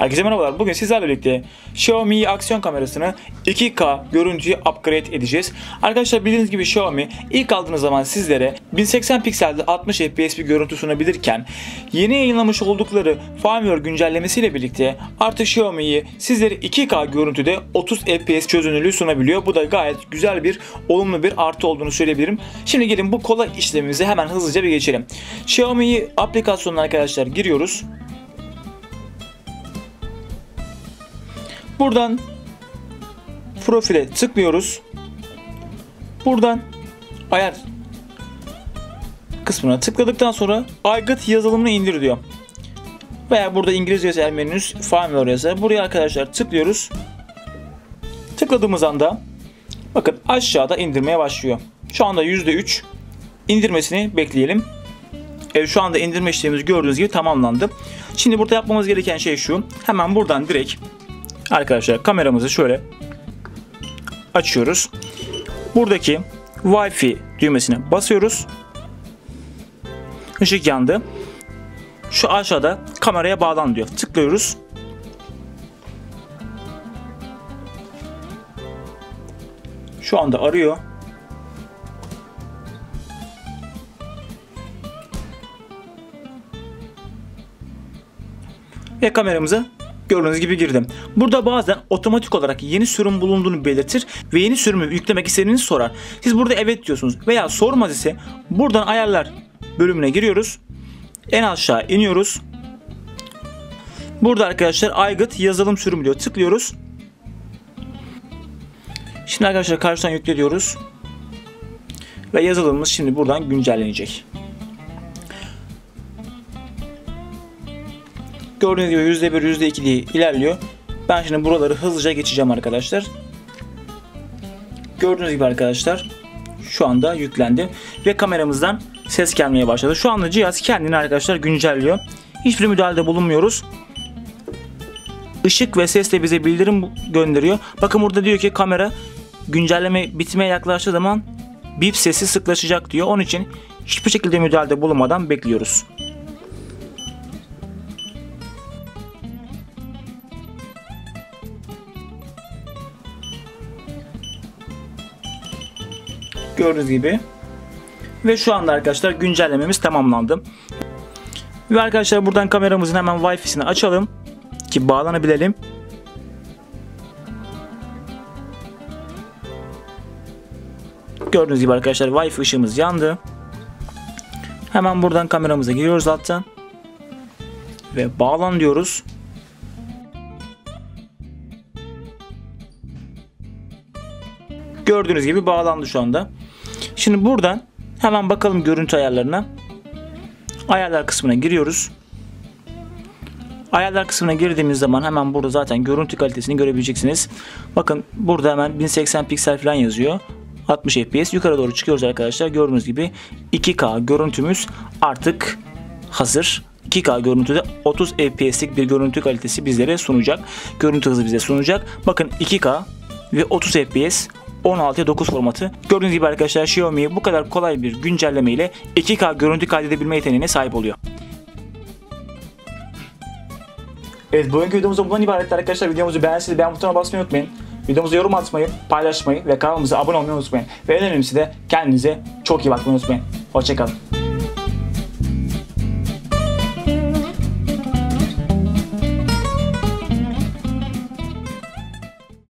Herkese merhabalar. Bugün sizlerle birlikte Xiaomi aksiyon kamerasını 2K görüntüyü upgrade edeceğiz. Arkadaşlar bildiğiniz gibi Xiaomi ilk aldığınız zaman sizlere 1080 pikselde 60 FPS bir görüntü sunabilirken yeni yayınlamış oldukları firmware güncellemesiyle birlikte artık Xiaomi'yi sizlere 2K görüntüde 30 FPS çözünürlüğü sunabiliyor. Bu da gayet güzel bir olumlu bir artı olduğunu söyleyebilirim. Şimdi gelin bu kolay işlemimize hemen hızlıca bir geçelim. Xiaomi aplikasyonuna arkadaşlar giriyoruz. Buradan profile tıklıyoruz. Buradan ayar kısmına tıkladıktan sonra aygıt yazılımını indir diyor. Veya burada İngilizce yazar menüs firmware yazar. Buraya arkadaşlar tıklıyoruz. Tıkladığımız anda bakın aşağıda indirmeye başlıyor. Şu anda %3 indirmesini bekleyelim. Evet şu anda indirme işlemimiz gördüğünüz gibi tamamlandı. Şimdi burada yapmamız gereken şey şu. Hemen buradan direkt Arkadaşlar kameramızı şöyle açıyoruz. Buradaki Wi-Fi düğmesine basıyoruz. Işık yandı. Şu aşağıda kameraya bağlan diyor. Tıklıyoruz. Şu anda arıyor. Ve kameramızı gördüğünüz gibi girdim. Burada bazen otomatik olarak yeni sürüm bulunduğunu belirtir ve yeni sürümü yüklemek istediğinizi sorar. Siz burada evet diyorsunuz veya sormaz ise buradan ayarlar bölümüne giriyoruz. En aşağı iniyoruz. Burada arkadaşlar aygıt yazılım sürümü diyor. Tıklıyoruz. Şimdi arkadaşlar karşıdan yükle diyoruz. Ve yazılımımız şimdi buradan güncellenecek. Gördüğünüz gibi %1, %2 diye ilerliyor. Ben şimdi buraları hızlıca geçeceğim arkadaşlar. Gördüğünüz gibi arkadaşlar şu anda yüklendi ve kameramızdan ses gelmeye başladı. Şu anda cihaz kendini arkadaşlar güncelliyor. Hiçbir müdahalede bulunmuyoruz. Işık ve sesle bize bildirim gönderiyor. Bakın burada diyor ki kamera güncelleme bitmeye yaklaştığı zaman bip sesi sıklaşacak diyor. Onun için hiçbir şekilde müdahalede bulunmadan bekliyoruz. Gördüğünüz gibi. Ve şu anda arkadaşlar güncellememiz tamamlandı. Ve arkadaşlar buradan kameramızın hemen Wi-Fi'sini açalım. Ki bağlanabilelim. Gördüğünüz gibi arkadaşlar Wi-Fi ışığımız yandı. Hemen buradan kameramıza giriyoruz alttan. Ve bağlan diyoruz. Gördüğünüz gibi bağlandı şu anda. Şimdi buradan hemen bakalım görüntü ayarlarına. Ayarlar kısmına giriyoruz. Ayarlar kısmına girdiğimiz zaman hemen burada zaten görüntü kalitesini görebileceksiniz. Bakın burada hemen 1080 piksel falan yazıyor. 60 fps yukarı doğru çıkıyoruz arkadaşlar. Gördüğünüz gibi 2K görüntümüz artık hazır. 2K görüntüde 30 fps'lik bir görüntü kalitesi bizlere sunacak. Görüntü hızı bize sunacak. Bakın 2K ve 30 fps 16'ya 9 formatı. Gördüğünüz gibi arkadaşlar Xiaomi bu kadar kolay bir güncelleme ile 2K görüntü kaydedebilme yeteneğine sahip oluyor. Evet bugünkü videomuz bundan ibaret arkadaşlar. Videomuzu beğendiyseniz beğen butonuna basmayı unutmayın. Videomuza yorum atmayı, paylaşmayı ve kanalımıza abone olmayı unutmayın. Ve en önemlisi de kendinize çok iyi bakmayı unutmayın. Hoşçakalın.